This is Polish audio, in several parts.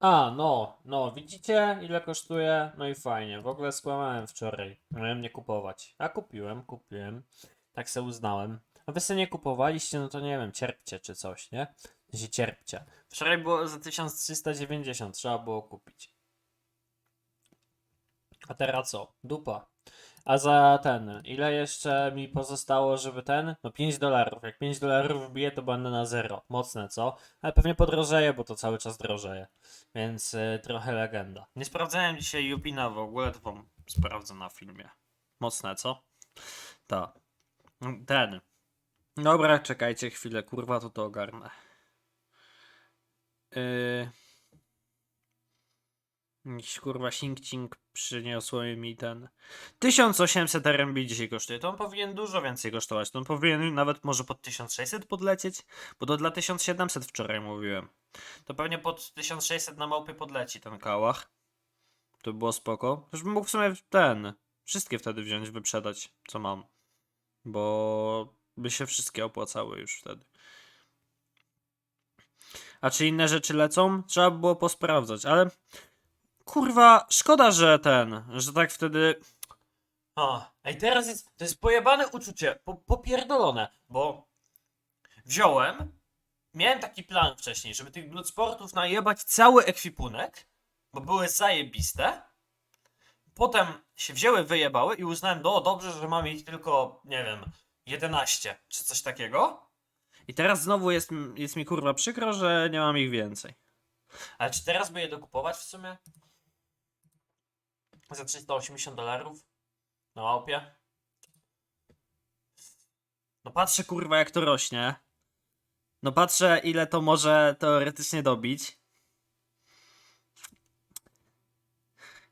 A, no, no, widzicie ile kosztuje? No i fajnie, w ogóle skłamałem wczoraj. Miałem nie kupować. A kupiłem, kupiłem. Tak se uznałem. A wy se nie kupowaliście, no to nie wiem, cierpcie czy coś, nie? Się cierpcie. Wczoraj było za 1390, trzeba było kupić. A teraz co? Dupa. A za ten, ile jeszcze mi pozostało, żeby ten? No 5 dolarów. Jak 5 dolarów wbiję, to będę na zero. Mocne, co? Ale pewnie podrożeje, bo to cały czas drożeje. Więc y, trochę legenda. Nie sprawdzałem dzisiaj Jupina w ogóle, to wam sprawdzę na filmie. Mocne, co? Tak. Ten. Dobra, czekajcie chwilę, kurwa, to to ogarnę. Yy... Jakiś kurwa sing-cing przyniosło mi ten. 1800 RMB dzisiaj kosztuje. To on powinien dużo więcej kosztować. To on powinien nawet może pod 1600 podlecieć, bo to dla 1700 wczoraj mówiłem. To pewnie pod 1600 na małpy podleci ten kałach. To by było spoko. Już bym mógł w sumie ten. Wszystkie wtedy wziąć, wyprzedać, co mam. Bo by się wszystkie opłacały już wtedy. A czy inne rzeczy lecą? Trzeba by było posprawdzać, ale kurwa, szkoda, że ten, że tak wtedy. A, ej, teraz jest, to jest pojebane uczucie, po, popierdolone, bo wziąłem, miałem taki plan wcześniej, żeby tych Bloodsportów najebać cały ekwipunek, bo były zajebiste. Potem się wzięły, wyjebały i uznałem, no dobrze, że mam ich tylko, nie wiem, 11 czy coś takiego. I teraz znowu jest, jest mi kurwa przykro, że nie mam ich więcej. Ale czy teraz by je dokupować w sumie? Za 380 dolarów? Na małpie? No patrzę kurwa jak to rośnie. No patrzę ile to może teoretycznie dobić.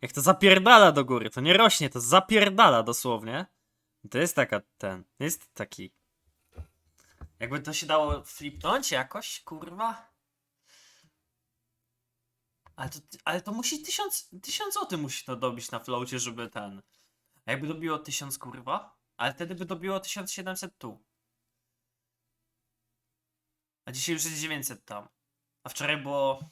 Jak to zapierdala do góry, to nie rośnie, to zapierdala dosłownie. To jest taka ten, jest taki. Jakby to się dało flipnąć jakoś, kurwa. Ale to, ale to musi tysiąc, tysiąc o tym musi to dobić na floacie, żeby ten. A jakby dobiło tysiąc, kurwa? Ale wtedy by dobiło 1700 tu. A dzisiaj już jest 900 tam. A wczoraj było...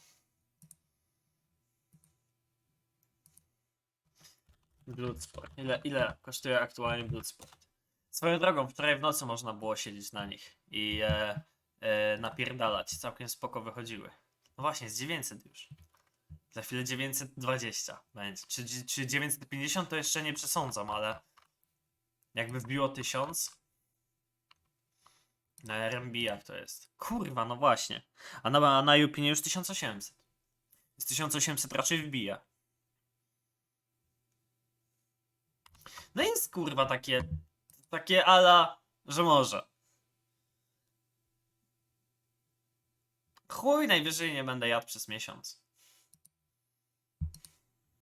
Bloodsport. Ile, ile kosztuje aktualnie Bloodsport? Swoją drogą, wczoraj w nocy można było siedzieć na nich i e, e, napierdalać. Całkiem spoko wychodziły. No właśnie, z 900 już. Za chwilę 920 będzie. Czy, czy 950 to jeszcze nie przesądzam, ale jakby wbiło 1000 na RMB jak to jest? Kurwa, no właśnie. A na, a na Jupinie już 1800. Z 1800 raczej wbija. No jest kurwa takie, takie ala, że może. Chuj, najwyżej nie będę jadł przez miesiąc.